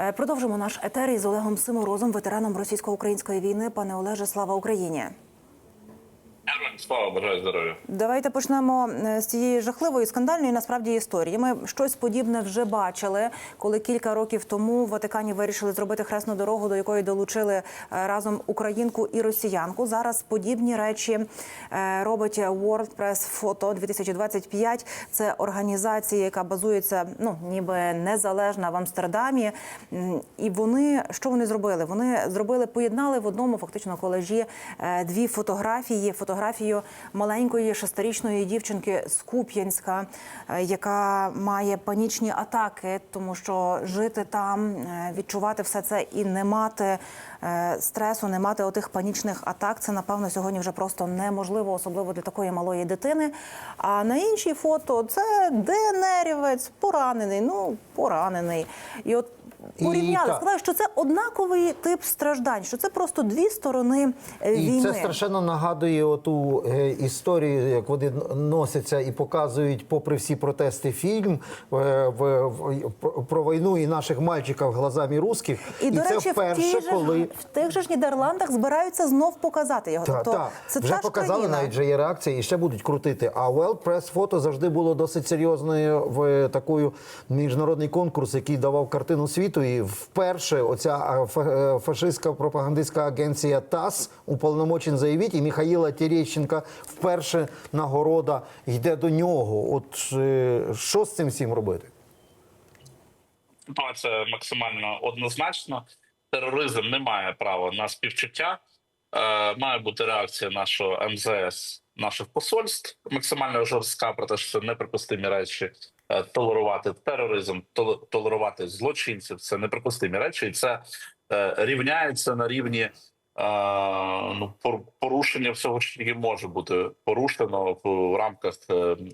Е, Продовжимо наш етер із Олегом Симорозом, ветераном російсько-української війни. Пане Олеже, слава Україні. Слава бажаю здоров'я. Давайте почнемо е, з цієї жахливої скандальної насправді історії. Ми щось подібне вже бачили, коли кілька років тому в Ватикані вирішили зробити хресну дорогу, до якої долучили е, разом українку і росіянку. Зараз подібні речі е, робить World Press Photo 2025. Це організація, яка базується ну ніби незалежна в Амстердамі. І вони що вони зробили? Вони зробили, поєднали в одному фактично колежі дві фотографії. Фотографію маленької шестирічної дівчинки з Куп'янська, е, яка має панічні атаки, тому що жити там, е, відчувати все це і не мати е, стресу, не мати отих панічних атак. Це напевно сьогодні вже просто неможливо, особливо для такої малої дитини. А на іншій фото це ДНРівець, поранений. Ну поранений, і от. І Порівняли, сказали, що це однаковий тип страждань, що це просто дві сторони е, І це страшенно нагадує оту е, історію, як вони носяться і показують, попри всі протести, фільм е, в, в, про війну і наших мальчиків глазами русських. І, до це речі, вперше, в, же, коли в тих же ж Нідерландах збираються знов показати його. та, тобто та, це вже та показали, країна. навіть вже є реакція, і ще будуть крутити. А World Press Photo завжди було досить серйозною в такою міжнародний конкурс, який давав картину світу. І вперше оця е, фашистська пропагандистська агенція ТАСС уполномочен заявити, і Михаїла Терещенка вперше нагорода йде до нього. От е, що з цим всім робити? Ситуація максимально однозначна. Тероризм не має права на співчуття. Е, має бути реакція нашого МЗС, наших посольств максимально жорстка про те, що це неприпустимі речі. Е, толерувати тероризм, тол- толерувати злочинців це неприпустимі речі, і це е, рівняється на рівні е, ну, порушення всього, що тільки може бути порушено в, рамках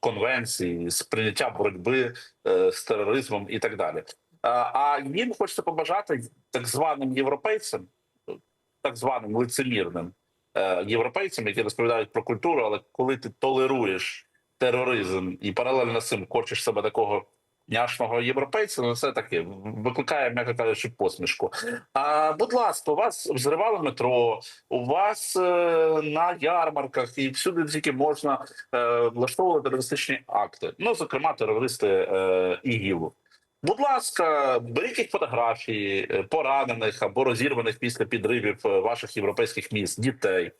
конвенції, сприйняття боротьби е, з тероризмом і так далі. А, їм хочеться побажати так званим європейцям, так званим лицемірним європейцям, які розповідають про культуру, але коли ти толеруєш тероризм і паралельно з цим хочеш себе такого няшного європейця, ну це таке викликає, м'яко кажучи, посмішку. А будь ласка, у вас взривали метро, у вас е, на ярмарках і всюди тільки можна е, влаштовувати терористичні акти. Ну, зокрема, терористи е, ІГІЛу. Будь ласка, беріть їх фотографії е, поранених або розірваних після підривів е, ваших європейських міст, дітей.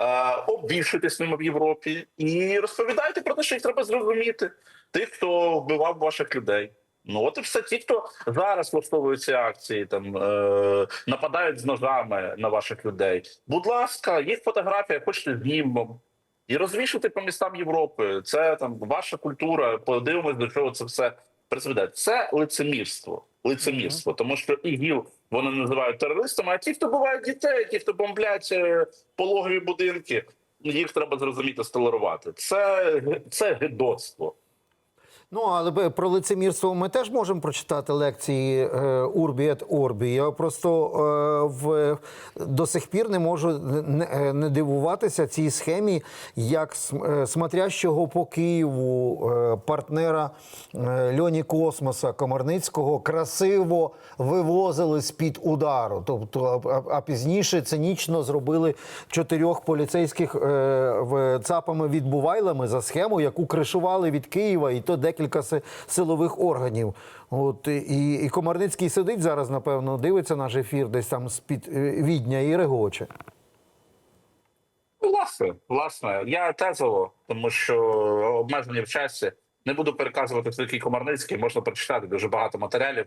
Е, Обвішуйтесь ними в Європі і розповідайте про те, що їх треба зрозуміти. Тих, хто вбивав ваших людей. Ну от і все. Ті, хто зараз влаштовують ці акції, там е, нападають з ножами на ваших людей. Будь ласка, їх фотографія, хочете знімом. І розвішати по містам Європи. Це там ваша культура. Подивимось, до чого це все призведе. Це лицемірство. Лицемірство, тому що ІГІЛ вони називають терористами. А ті, хто бувають дітей, ті, хто бомблять е, пологові будинки, їх треба зрозуміти столерувати. Це це гидоцтво. Ну, але про лицемірство ми теж можемо прочитати лекції е, Урбі et Орбі. Я просто е, в, до сих пір не можу не, е, не дивуватися цій схемі, як см- смотрящого по Києву партнера Льоні Космоса Комарницького красиво вивозили з-під удару. Тобто, а, пізніше цинічно зробили чотирьох поліцейських ЦАПами відбувайлами за схему, яку кришували від Києва, і то декілька силових органів. От і, і Комарницький сидить зараз, напевно, дивиться наш ефір десь там з-під е, відня і регоче. Власне, власне, я тезово, тому що обмежені в часі. Не буду переказувати такий Комарницький, можна прочитати дуже багато матеріалів.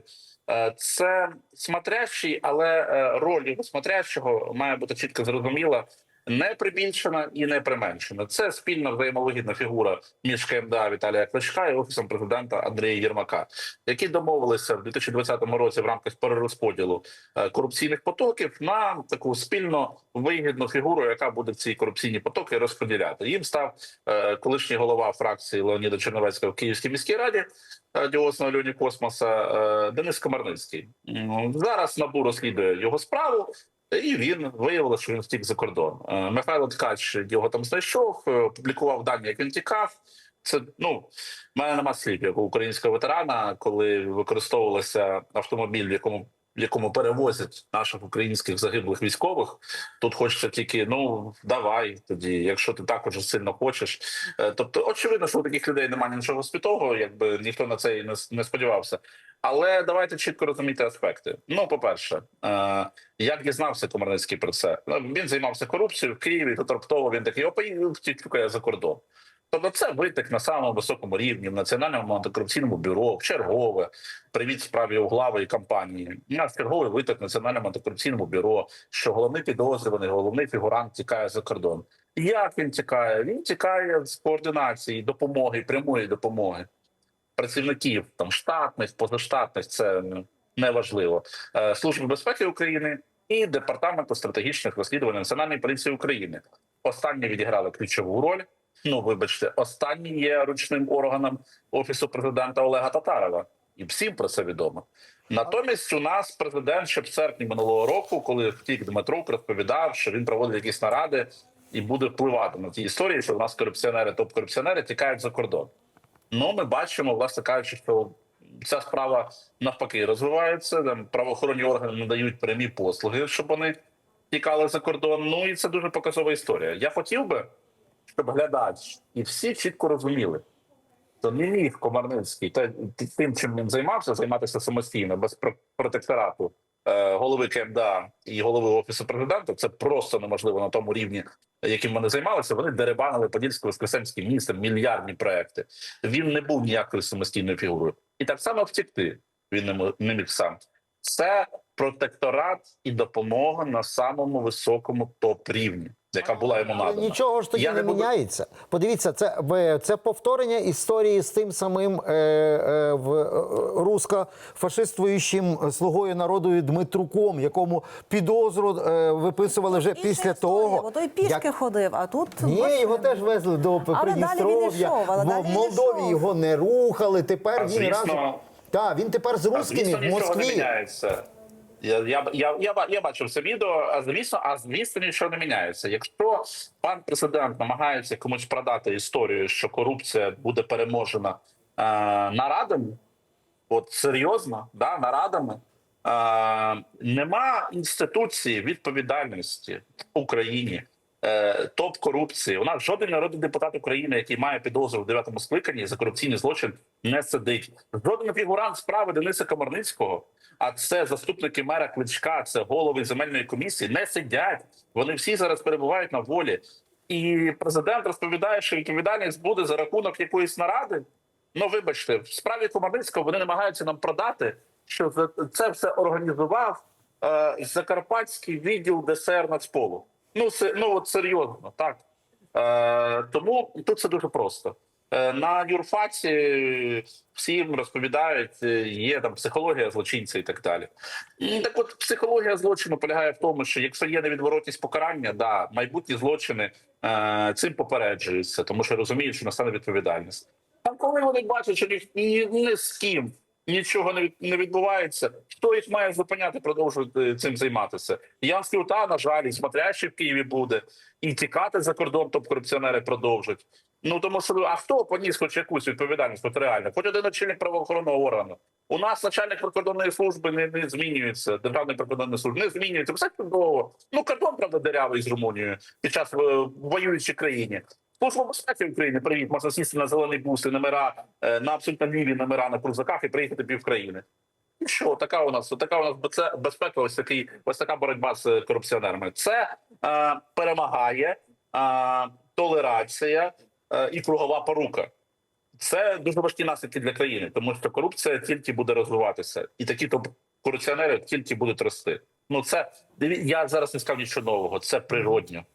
Е, Це смотрящий, але е, роль його смотрящого має бути чітко зрозуміла, не прибільшена і не применшена. Це спільна взаємовигідна фігура між КМДА Віталія Кличка і офісом президента Андрія Єрмака, які домовилися в 2020 році в рамках перерозподілу е, корупційних потоків на таку спільно вигідну фігуру, яка буде ці корупційні потоки розподіляти. Їм став е, колишній голова фракції Леоніда Черновецького в Київській міській раді. е, Льоні Космоса Денис Комарницький зараз набу розслідує його справу, і він виявилося, що він втік за кордон. Е, Михайло Ткач його там знайшов, публікував опублікував дані, як він тікав. Це ну мене нема слів як українського ветерана, коли використовувалося автомобіль, в якому в якому перевозять наших українських загиблих військових. Тут хочеться тільки ну давай тоді, якщо ти так уже сильно хочеш. Е, Тобто, очевидно, що у таких людей немає нічого святого, якби ніхто на це і не, не сподівався. Але давайте чітко розуміти аспекти. Ну, по-перше, е, як дізнався Комарницький про це? Ну, він займався корупцією в Києві, тут раптово він такий опа, тікає за кордон. Тобто це витик на самому високому рівні в Національному антикорупційному бюро, в чергове. Привіт справі углавої кампанії. У нас черговий витик в Національному антикорупційному бюро, що головний підозрюваний, головний фігурант тікає за кордон. Як він тікає? Він тікає з координації, допомоги, прямої допомоги працівників там штатних, позаштатних. Це не важливо. Е, Служби безпеки України і департаменту стратегічних розслідувань Національної поліції України. Останні відіграли ключову роль. Ну, вибачте, останні є ручним органом офісу президента Олега Татарова, і всім про це відомо. Натомість, у нас президент ще в серпні минулого року, коли втік Дмитрук, розповідав, що він проводить якісь наради і буде впливати на ті історії, що у нас корупціонери, топ-корупціонери тікають за кордон. Ну, ми бачимо, власне кажучи, що ця справа навпаки розвивається. Там правоохоронні органи надають прямі послуги, щоб вони тікали за кордон. Ну і це дуже показова історія. Я хотів би, щоб глядач і всі чітко розуміли, що не міг Комарницький та тим, чим він займався, займатися самостійно без протекторату е, голови КМДА і голови офісу президента. Це просто неможливо на тому рівні, яким вони займалися. Вони деребанили Подільсько-Воскресенським містом мільярдні проекти. Він не був ніякою самостійною фігурою, і так само втекти він не міг сам. Це протекторат і допомога на самому високому топ рівні, яка була йому Але надана. нічого ж тоді Я не, не буду- міняється. Подивіться, це, в- це повторення історії з тим самим е, е, в, е, русско-фашистуючим слугою народу Дмитруком, якому підозру е, виписували вже Інша після історія, того. бо той пішки як- ходив, а тут Ні, його теж везли до Але далі Придністров'я. йшов, але далі В Молдові йшов. його не рухали. Тепер А, він звісно. разом. Так, він тепер з русскими в нічого не Москві. Я, я, я, я, я бачив це відео, звісно, а звісно, нічого не міняється. Якщо пан президент намагається комусь продати історію, що корупція буде переможена е, нарадами, от серйозно, да, нарадами, е, нема інституції відповідальності в Україні. Е, топ корупції. У нас жоден народний депутат України, який має підозру в дев'ятому скликанні за корупційний злочин, не сидить. Жоден фігурант справи Дениса Комарницького, а це заступники мера Кличка, це голови земельної комісії, не сидять. Вони всі зараз перебувають на волі. І президент розповідає, що відповідальність буде за рахунок якоїсь наради. Ну, вибачте, в справі Комарницького вони намагаються нам продати, що це все організував е, Закарпатський відділ ДСР Нацполу. Ну, ну от серйозно, так. Е, тому тут це дуже просто. Е, на юрфаці всім розповідають, е, є там психологія злочинця і так далі. Так от психологія злочину полягає в тому, що якщо є невідворотність покарання, да, майбутні злочини е, цим попереджуються, тому що розуміють, що настане відповідальність. А коли вони бачать, що ні, ні з ким нічого не, відбувається, хто їх має зупиняти, продовжувати цим займатися? Янський УТА, на жаль, і смотрящий в Києві буде, і тікати за кордон, топ корупціонери продовжать. Ну тому що а хто поніс хоч якусь відповідальність, от реально, хоч один начальник правоохоронного органу. У нас начальник прикордонної служби не, не змінюється. Державної прикордонної служби не змінюється. Все чудово. Ну кордон правда дерявий з Румунією під час е, воюючій країні. Служба безпеки України, привіт, можна сісти на зелений бус і номера е, на абсолютно ліві номера на крузаках і приїхати пів країни. І що така у нас така у нас безпека? Ось такий, ось така боротьба з корупціонерами. Це е, перемагає е, толерація е, і кругова порука. Це дуже важкі наслідки для країни, тому що корупція тільки буде розвиватися, і такі то корупціонери тільки будуть рости. Ну це я зараз не скажу нічого нового. Це природньо.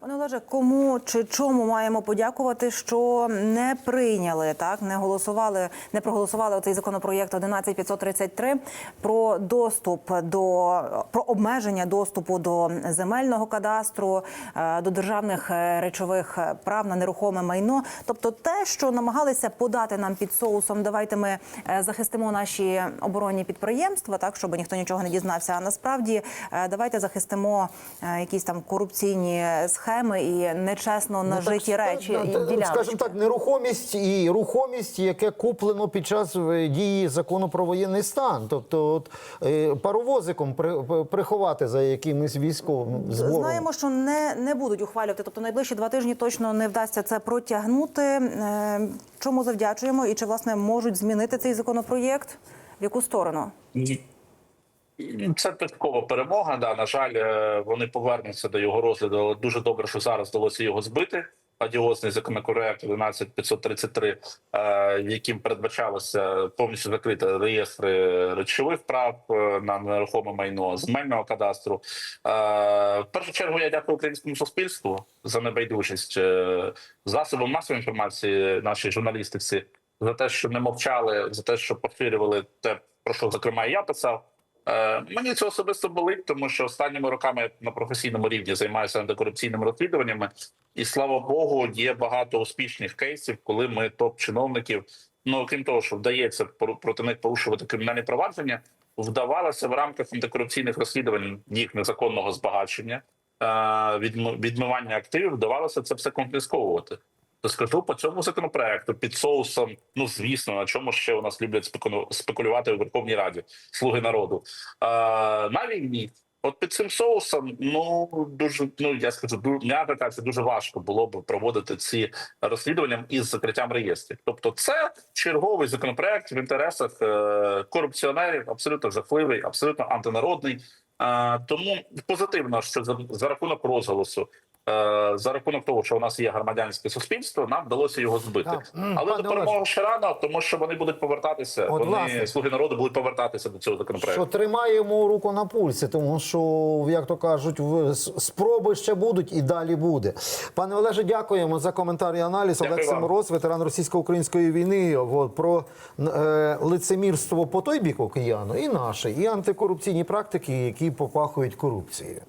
Пане Олеже, кому чи чому маємо подякувати, що не прийняли так, не голосували, не проголосували оцей законопроєкт 11533 про доступ до про обмеження доступу до земельного кадастру, е, до державних е, речових прав на нерухоме майно. Тобто, те, що намагалися подати нам під соусом, давайте ми е, захистимо наші оборонні підприємства, так щоб ніхто нічого не дізнався. А насправді е, давайте захистимо е, якісь там корупційні схеми схеми і нечесно нажиті Ну, так, речі та- і та- Скажімо так, нерухомість і рухомість, яке куплено під час е, дії закону про воєнний стан. Тобто, от, е, паровозиком при- при- приховати за якимось військовим збором. Знаємо, що не, не будуть ухвалювати. Тобто найближчі два тижні точно не вдасться це протягнути. Е, Чому завдячуємо і чи власне можуть змінити цей законопроєкт? В яку сторону? Це точкова перемога. Да, на жаль, е, вони повернуться до його розгляду. Але дуже добре, що зараз вдалося його збити. Адіозний законопроект 11533, е, яким передбачалося повністю закрити реєстри речових прав е, на нерухоме майно земельного кадастру. В першу чергу я дякую українському суспільству за небайдужість засобам масової інформації, нашій журналістиці, за те, що не мовчали, за те, що поширювали те, про що зокрема я писав. Е, Мені це особисто болить, тому що останніми роками на професійному рівні займаюся антикорупційними розслідуваннями, і слава Богу, є багато успішних кейсів, коли ми топ-чиновників. Ну окрім того, що вдається проти них порушувати кримінальні провадження, вдавалося в рамках антикорупційних розслідувань їх незаконного збагачення, е, відмивання активів, вдавалося це все конфісковувати. То скажу по цьому законопроекту під соусом. Ну звісно, на чому ще у нас люблять спекулювати у Верховній Раді слуги народу. Е, на війні. От під цим соусом, ну дуже ну я скажу, ду- м'яко кажучи, дуже важко було б проводити ці розслідування із закриттям реєстрів. Тобто, це черговий законопроект в інтересах е, корупціонерів, абсолютно жахливий, абсолютно антинародний. Е, тому позитивно, що за, за рахунок розголосу, за рахунок того, що у нас є громадянське суспільство, нам вдалося його збити. Так. Але пане до перемоги ще рано, тому що вони будуть повертатися. От, вони власне. слуги народу будуть повертатися до цього законопроекту. Що тримаємо руку на пульсі, тому що, як то кажуть, спроби ще будуть і далі буде. Пане Олеже, дякуємо за коментар і аналіз. Дякую. Семороз, ветеран російсько-української війни, про е, лицемірство по той бік океану і наше, і антикорупційні практики, які попахують корупцією.